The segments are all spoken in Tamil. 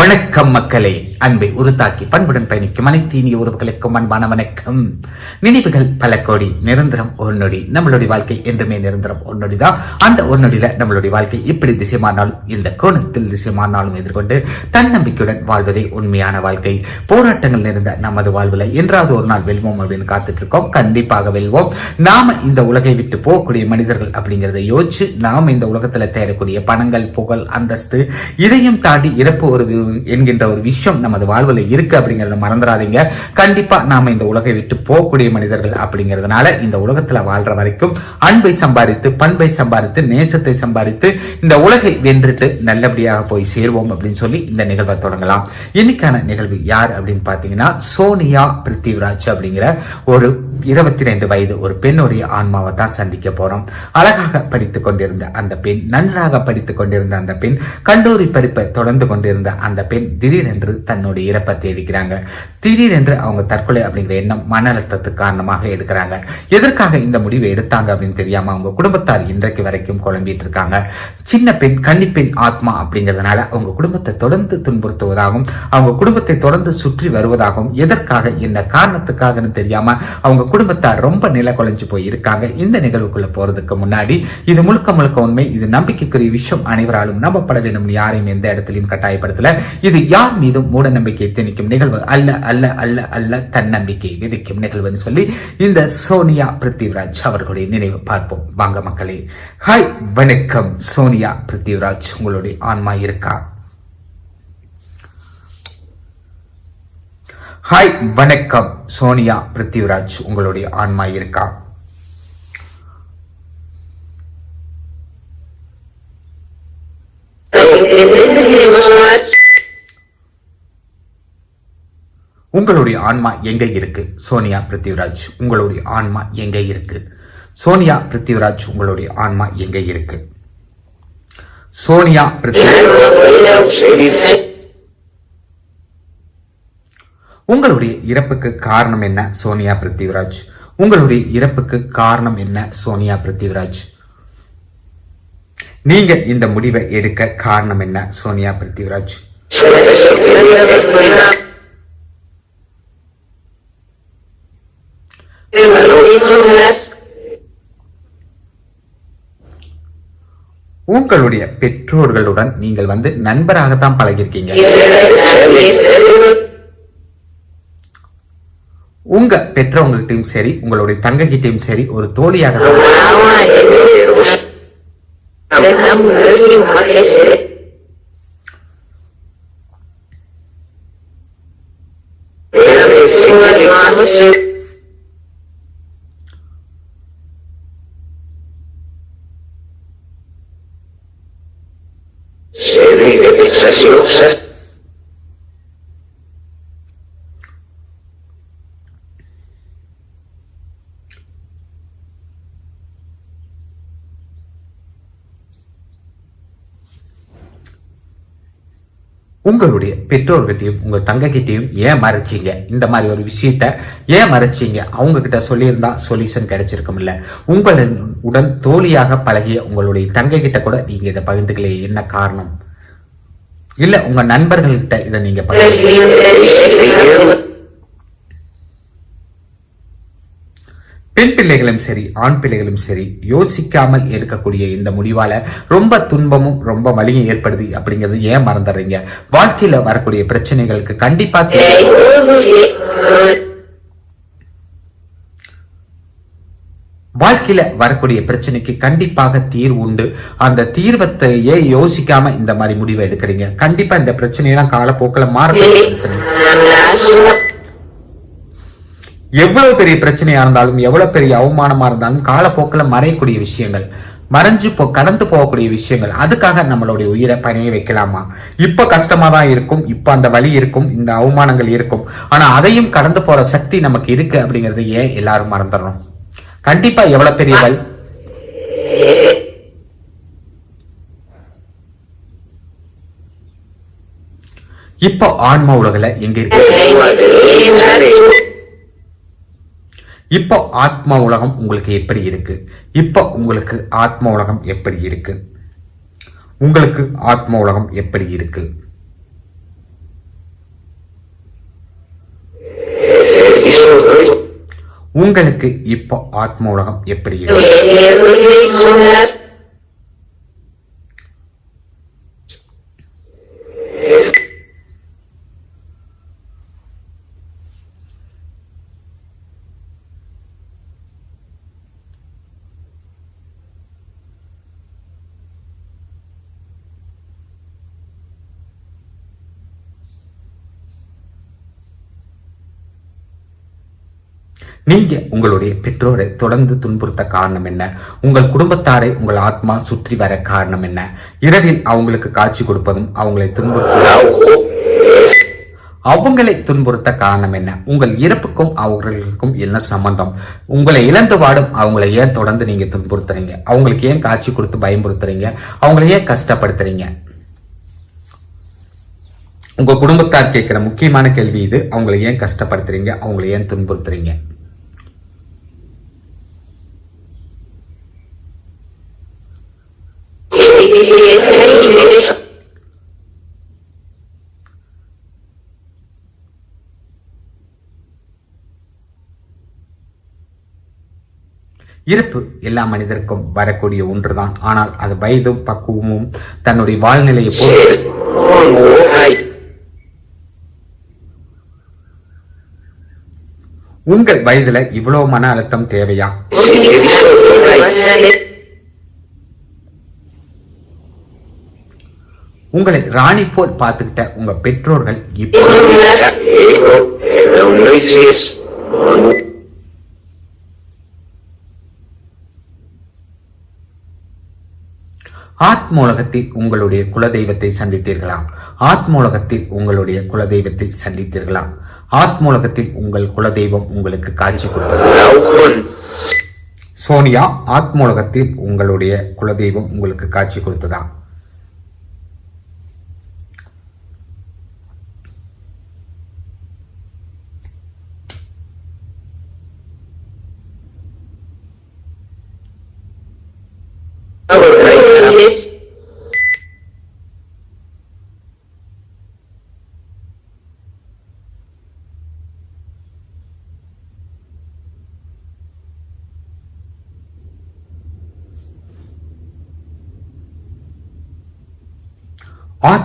வணக்கம் மக்களே. அன்பை உருத்தாக்கி பண்புடன் பயணிக்கும் அனைத்து இனிய உறவுகளுக்கும் அன்பான வணக்கம். நினைவுகள் பல கோடி நிரந்தரம் ஒரு நொடி. நம்மளுடைய வாழ்க்கை என்றுமே நிரந்தரம் ஒரு நொடி தான் அந்த ஒரு நொடியில நம்மளுடைய வாழ்க்கை இப்படி திசைமானாலும் இந்த கோணத்தில் திசைமானாலும் எதிர்கொண்டு தன்னம்பிக்கையுடன் வாழ்வதே உண்மையான வாழ்க்கை. போராட்டங்கள் நிறைந்த நமது வாழ்வுல என்றாவது ஒரு நாள் வெல்வோம் அப்படின்னு காத்துட்டு இருக்கோம் கண்டிப்பாக வெல்வோம். நாம இந்த உலகை விட்டு போகக்கூடிய மனிதர்கள் அப்படிங்கறத யோசிச்சு நாம இந்த உலகத்துல தேடக்கூடிய பணங்கள் புகழ் அந்தஸ்து இதையும் தாண்டி இறப்பு ஒரு என்கின்ற ஒரு விஷயம் நமது வாழ்வில் இருக்கு அப்படிங்கறத மறந்துடாதீங்க. கண்டிப்பா நாம இந்த உலகை விட்டு போகக்கூடிய மனிதர்கள் அப்படிங்கிறதுனால இந்த உலகத்துல வாழ்ற வரைக்கும் அன்பை சம்பாதித்து பண்பை சம்பாதித்து நேசத்தை சம்பாதித்து இந்த உலகை வென்றுட்டு நல்லபடியாக போய் சேர்வோம் அப்படின்னு சொல்லி இந்த நிகழ்வை தொடங்கலாம். இன்னைக்கான நிகழ்வு யார் அப்படின்னு பாத்தீங்கன்னா சோனியா பிருத்திவிராஜ் அப்படிங்கிற ஒரு இருபத்தி ரெண்டு வயது ஒரு பெண்ணுடைய ஆன்மாவை தான் சந்திக்க போறோம். அழகாக படித்துக் கொண்டிருந்த அந்த பெண் நன்றாக படித்துக் கொண்டிருந்த அந்த பெண் கல்லூரி படிப்பை தொடர்ந்து கொண்டிருந்த அந்த பெண் திடீரென்று தன்னுடைய இறப்பை தேடிக்கிறாங்க. திடீரென்று அவங்க தற்கொலை அப்படிங்கிற எண்ணம் மன அழுத்தத்துக்கு காரணமாக எடுக்கிறாங்க. எதற்காக இந்த முடிவை எடுத்தாங்க அப்படின்னு தெரியாம அவங்க குடும்பத்தார் இன்றைக்கு வரைக்கும் குழம்பிட்டு இருக்காங்க. சின்ன பெண் கன்னிப்பெண் ஆத்மா அப்படிங்கிறதுனால அவங்க குடும்பத்தை தொடர்ந்து துன்புறுத்துவதாகவும் அவங்க குடும்பத்தை தொடர்ந்து சுற்றி வருவதாகவும் எதற்காக என்ன காரணத்துக்காகன்னு தெரியாம அவங்க குடும்பத்தார் ரொம்ப நில குலைஞ்சு போயிருக்காங்க. இந்த நிகழ்வுக்குள்ள போறதுக்கு முன்னாடி இது முழுக்க முழுக்க உண்மை. இது நம்பிக்கைக்குரிய விஷயம். அனைவராலும் நம்பப்பட வேண்டும் யாரையும் எந்த இடத்திலையும் கட்டாயப்படுத்தல. இது யார் மீதும் மூட நம்பிக்கை திணிக்கும் நிகழ்வு அல்ல அல்ல அல்ல அல்ல தன்னம்பிக்கை விதிக்கும் நிகழ்வுன்னு சொல்லி இந்த சோனியா பிருத்திவிராஜ் அவர்களுடைய நினைவு பார்ப்போம். வாங்க மக்களே. ஹாய் வணக்கம். சோனியா பிருத்திவிராஜ் உங்களுடைய ஆன்மா இருக்கா? ஹாய் வணக்கம். சோனியா பிருத்திவிராஜ் உங்களுடைய ஆன்மா இருக்கா? உங்களுடைய ஆன்மா எங்க இருக்கு? சோனியா பிருத்திவிராஜ் உங்களுடைய ஆன்மா எங்க இருக்கு? சோனியா பிருத்திவிராஜ் உங்களுடைய ஆன்மா எங்க இருக்கு? சோனியா பிருத்திவிராஜ். உங்களுடைய இறப்புக்கு காரணம் என்ன சோனியா பிருத்திவிராஜ்? உங்களுடைய இறப்புக்கு காரணம் என்ன சோனியா பிருத்திவிராஜ்? நீங்க இந்த முடிவை எடுக்க காரணம் என்ன சோனியா பிருத்திவிராஜ்? உங்களுடைய பெற்றோர்களுடன் நீங்கள் வந்து நண்பராகத்தான் பழகிருக்கீங்க உங்க பெற்றவங்ககிட்டயும் சரி உங்களுடைய தங்ககிட்டயும் சரி ஒரு தோழியாக தான் உங்களுடைய பெற்றோர்கிட்டையும் உங்க தங்ககிட்டையும் ஏன் மறைச்சிங்க? இந்த மாதிரி ஒரு விஷயத்த ஏன் மறைச்சீங்க? அவங்க கிட்ட சொல்லியிருந்தா சொல்யூஷன் கிடைச்சிருக்கும்ல உடன் தோழியாக பழகிய உங்களுடைய தங்ககிட்ட கூட நீங்க இதை பகிர்ந்துக்கலையே. என்ன காரணம்? இல்ல உங்க நண்பர்கள்கிட்ட இதை நீங்க பகிர்ந்து பெண் பிள்ளைகளும் சரி ஆண் பிள்ளைகளும் சரி யோசிக்காமல் எடுக்கக்கூடிய இந்த முடிவால ரொம்ப துன்பமும் ரொம்ப வலியும் ஏற்படுது அப்படிங்கிறது ஏன் மறந்துடுறீங்க? வாழ்க்கையில வரக்கூடிய பிரச்சனைகளுக்கு கண்டிப்பா வாழ்க்கையில வரக்கூடிய பிரச்சனைக்கு கண்டிப்பாக தீர்வு உண்டு. அந்த தீர்வத்தையே யோசிக்காம இந்த மாதிரி முடிவை எடுக்கிறீங்க. கண்டிப்பா இந்த பிரச்சனையெல்லாம் காலப்போக்கில் மாறக்கூடிய பிரச்சனை. எவ்வளவு பெரிய பிரச்சனையா இருந்தாலும் எவ்வளவு பெரிய அவமானமா இருந்தாலும் காலப்போக்கில் மறையக்கூடிய விஷயங்கள் மறைஞ்சு போ கடந்து போகக்கூடிய விஷயங்கள் அதுக்காக நம்மளுடைய உயிரை பணிய வைக்கலாமா? இப்ப கஷ்டமா தான் இருக்கும் இப்ப அந்த வழி இருக்கும் இந்த அவமானங்கள் இருக்கும். ஆனா அதையும் கடந்து போற சக்தி நமக்கு இருக்கு அப்படிங்கறது ஏன் எல்லாரும் மறந்துடணும்? கண்டிப்பா எவ்வளவு பெரிய இப்போ ஆன்ம உலகில் எங்க இருக்கு? இப்போ ஆத்ம உலகம் உங்களுக்கு எப்படி இருக்கு? இப்போ உங்களுக்கு ஆத்மா உலகம் எப்படி இருக்கு? உங்களுக்கு ஆத்மா உலகம் எப்படி இருக்கு? உங்களுக்கு இப்போ ஆத்ம உலகம் எப்படி இருக்கு? நீங்க உங்களுடைய பெற்றோரை தொடர்ந்து துன்புறுத்த காரணம் என்ன? உங்கள் குடும்பத்தாரை உங்கள் ஆத்மா சுற்றி வர காரணம் என்ன? இரவில் அவங்களுக்கு காட்சி கொடுப்பதும் அவங்களை துன்புறுத்த அவங்களை துன்புறுத்த காரணம் என்ன? உங்கள் இறப்புக்கும் அவர்களுக்கும் என்ன சம்பந்தம்? உங்களை இழந்து வாடும் அவங்களை ஏன் தொடர்ந்து நீங்க துன்புறுத்துறீங்க? அவங்களுக்கு ஏன் காட்சி கொடுத்து பயன்படுத்துறீங்க அவங்களை ஏன் கஷ்டப்படுத்துறீங்க? உங்க குடும்பத்தார் கேட்கிற முக்கியமான கேள்வி இது. அவங்களை ஏன் கஷ்டப்படுத்துறீங்க? அவங்களை ஏன் துன்புறுத்துறீங்க? இருப்பு எல்லா மனிதருக்கும் வரக்கூடிய ஒன்றுதான். ஆனால் அது வயதும் பக்குவமும் தன்னுடைய வாழ்நிலையை பொறுத்து. உங்கள் வயதுல இவ்வளவு மன அழுத்தம் தேவையா? உங்களை ராணி போல் பார்த்துக்கிட்ட உங்க பெற்றோர்கள் இப்போ ஆத்மூலகத்தில் உங்களுடைய குலதெய்வத்தை சந்தித்தீர்களா? ஆத்மூலகத்தில் உங்களுடைய குலதெய்வத்தை சந்தித்தீர்களா? ஆத்மூலகத்தில் உங்கள் குலதெய்வம் உங்களுக்கு காட்சி கொடுத்தது. சோனியா ஆத்மூலகத்தில் உங்களுடைய குலதெய்வம் உங்களுக்கு காட்சி கொடுத்ததா?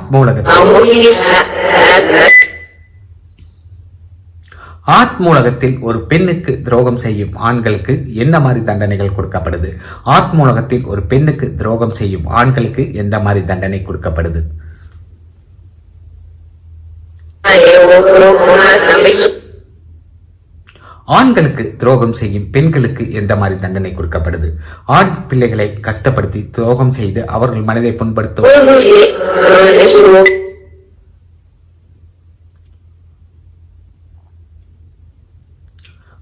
ஆத்மூலகத்தில் ஆத்மூலகத்தில் ஒரு பெண்ணுக்கு துரோகம் செய்யும் ஆண்களுக்கு என்ன மாதிரி தண்டனைகள் கொடுக்கப்படுது? ஆத்மூலகத்தில் ஒரு பெண்ணுக்கு துரோகம் செய்யும் ஆண்களுக்கு எந்த மாதிரி தண்டனை கொடுக்கப்படுது? ஆண்களுக்கு துரோகம் செய்யும் பெண்களுக்கு எந்த மாதிரி தண்டனை கொடுக்கப்படுது? ஆண் பிள்ளைகளை கஷ்டப்படுத்தி துரோகம் செய்து அவர்கள் மனதை புண்படுத்தும்.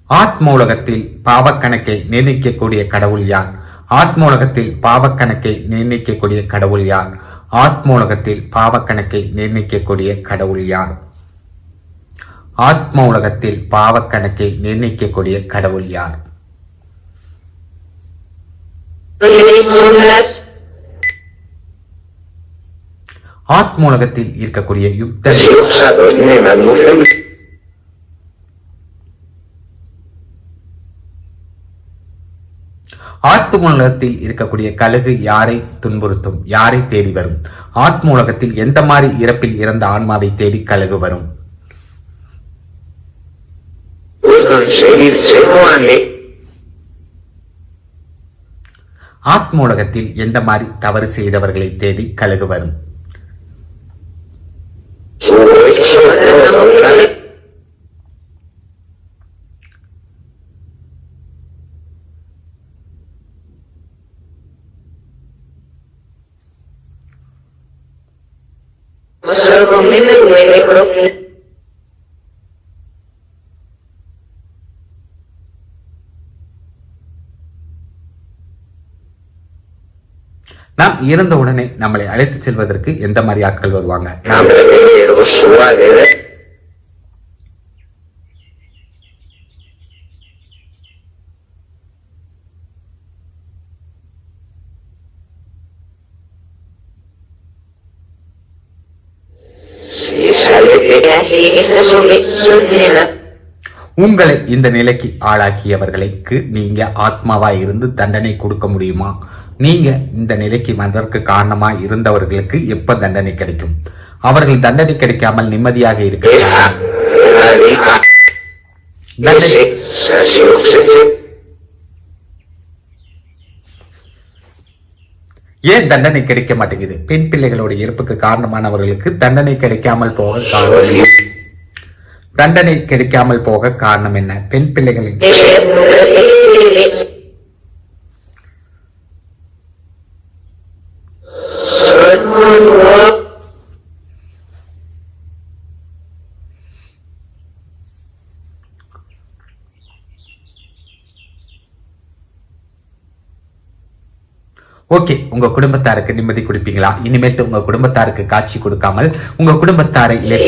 ஆத்மூலகத்தில் பாவக்கணக்கை நிர்ணயிக்கக்கூடிய கடவுள் யார்? ஆத்மூலகத்தில் பாவக்கணக்கை நிர்ணயிக்கக்கூடிய கடவுள் யார்? ஆத்மூலகத்தில் பாவக்கணக்கை நிர்ணயிக்கக்கூடிய கடவுள் யார்? ஆத்ம உலகத்தில் பாவக்கணக்கை நிர்ணயிக்கக்கூடிய கடவுள் யார்? ஆத்ம உலகத்தில் இருக்கக்கூடிய யுக்த ஆத்ம உலகத்தில் இருக்கக்கூடிய கழுகு யாரை துன்புறுத்தும்? யாரை தேடி வரும்? ஆத்ம உலகத்தில் எந்த மாதிரி இறப்பில் இறந்த ஆன்மாவை தேடி கழுகு வரும்? ஆத்ம உலகத்தில் எந்த மாதிரி தவறு செய்தவர்களை தேடி கழுகு வரும்? நாம் இறந்த உடனே நம்மளை அழைத்துச் செல்வதற்கு எந்த மாதிரி ஆட்கள் வருவாங்க? நாம் உங்களை இந்த நிலைக்கு ஆளாக்கியவர்களுக்கு நீங்க ஆத்மாவா இருந்து தண்டனை கொடுக்க முடியுமா? நீங்க இந்த நிலைக்கு வந்ததற்கு காரணமா இருந்தவர்களுக்கு எப்ப தண்டனை கிடைக்கும்? அவர்கள் தண்டனை கிடைக்காமல் நிம்மதியாக இருக்க ஏன் தண்டனை கிடைக்க மாட்டேங்குது? பெண் பிள்ளைகளோட இறப்புக்கு காரணமானவர்களுக்கு தண்டனை கிடைக்காமல் போக காரணம் தண்டனை கிடைக்காமல் போக காரணம் என்ன? பெண் பிள்ளைகளின் ஓகே உங்க குடும்பத்தாருக்கு நிம்மதி கொடுப்பீங்களா இனிமேட்டு உங்க குடும்பத்தாருக்கு காட்சி கொடுக்காமல் உங்க குடும்பத்தாரை இல்லை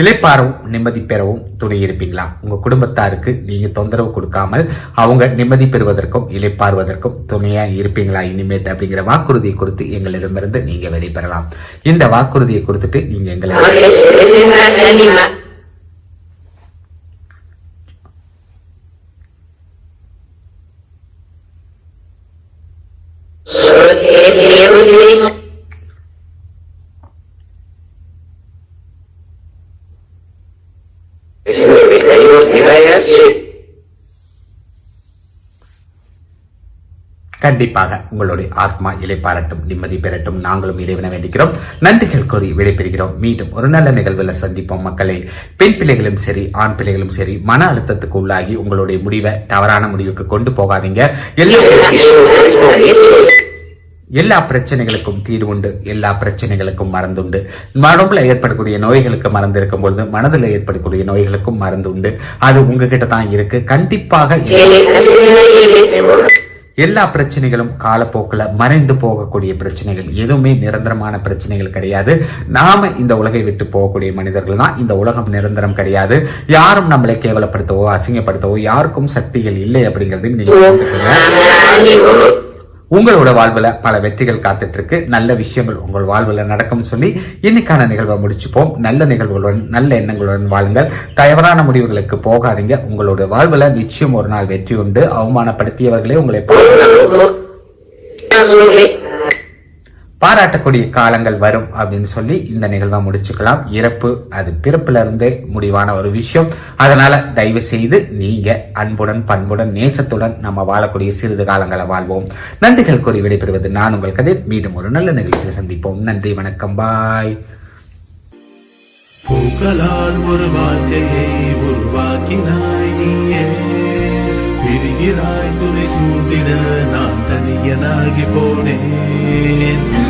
இழைப்பாரவும் நிம்மதி பெறவும் துணை இருப்பீங்களா உங்க குடும்பத்தாருக்கு நீங்க தொந்தரவு கொடுக்காமல் அவங்க நிம்மதி பெறுவதற்கும் இழைப்பாறுவதற்கும் துணையா இருப்பீங்களா இனிமேட் அப்படிங்கிற வாக்குறுதியை கொடுத்து எங்களிடமிருந்து நீங்க வெளிப்பெறலாம் இந்த வாக்குறுதியை கொடுத்துட்டு நீங்க எங்களை கண்டிப்பாக உங்களுடைய ஆத்மா இலைப்பாரட்டும் நிம்மதி பெறட்டும். நாங்களும் இறைவன வேண்டிக்கிறோம். நன்றிகள் கூறி விடைபெறுகிறோம். மீண்டும் ஒரு நல்ல நிகழ்வில் சந்திப்போம் மக்களை. பெண் பிள்ளைகளும் சரி ஆண் பிள்ளைகளும் சரி மன அழுத்தத்துக்கு உள்ளாகி உங்களுடைய முடிவை தவறான முடிவுக்கு கொண்டு போகாதீங்க. எல்லா எல்லா பிரச்சனைகளுக்கும் தீர்வுண்டு எல்லா பிரச்சனைகளுக்கும் மறந்துண்டு உடம்புல ஏற்படக்கூடிய நோய்களுக்கு மருந்து இருக்கும் பொழுது மனதில் ஏற்படக்கூடிய நோய்களுக்கும் மருந்து உண்டு. அது உங்ககிட்ட தான் இருக்கு. கண்டிப்பாக எல்லா- பிரச்சனைகளும் காலப்போக்கில் மறைந்து போகக்கூடிய பிரச்சனைகள். எதுவுமே நிரந்தரமான பிரச்சனைகள் கிடையாது. நாம இந்த உலகை விட்டு போகக்கூடிய மனிதர்கள் தான். இந்த உலகம் நிரந்தரம் கிடையாது. யாரும் நம்மளை கேவலப்படுத்தவோ அசிங்கப்படுத்தவோ யாருக்கும் சக்திகள் இல்லை அப்படிங்கறதையும் நீங்க. உங்களோட வாழ்வில் பல வெற்றிகள் காத்துட்ருக்கு. நல்ல விஷயங்கள் உங்கள் வாழ்வில் நடக்கும்னு சொல்லி இன்னைக்கான நிகழ்வை முடிச்சுப்போம். நல்ல நிகழ்வுகளுடன் நல்ல எண்ணங்களுடன் வாழுங்கள். தவறான முடிவுகளுக்கு போகாதீங்க. உங்களோட வாழ்வில் நிச்சயம் ஒரு நாள் வெற்றி உண்டு. அவமானப்படுத்தியவர்களே உங்களை பாராட்டக்கூடிய காலங்கள் வரும் அப்படின்னு சொல்லி இந்த நிகழ்வை முடிச்சுக்கலாம். இறப்பு அது பிறப்புல இருந்து முடிவான ஒரு விஷயம். அதனால தயவு செய்து நீங்க அன்புடன் பண்புடன் நேசத்துடன் நம்ம வாழக்கூடிய சிறிது காலங்களை வாழ்வோம். நன்றிகள் கூறி விடைபெறுவது நான் உங்கள் கதிர். மீண்டும் ஒரு நல்ல நிகழ்ச்சியில் சந்திப்போம். நன்றி வணக்கம். பாய். பூக்களால் ஒரு வாழ்க்கையை உருவாக்கினாய் நீயே. நான் தனியனாகி போனேன்.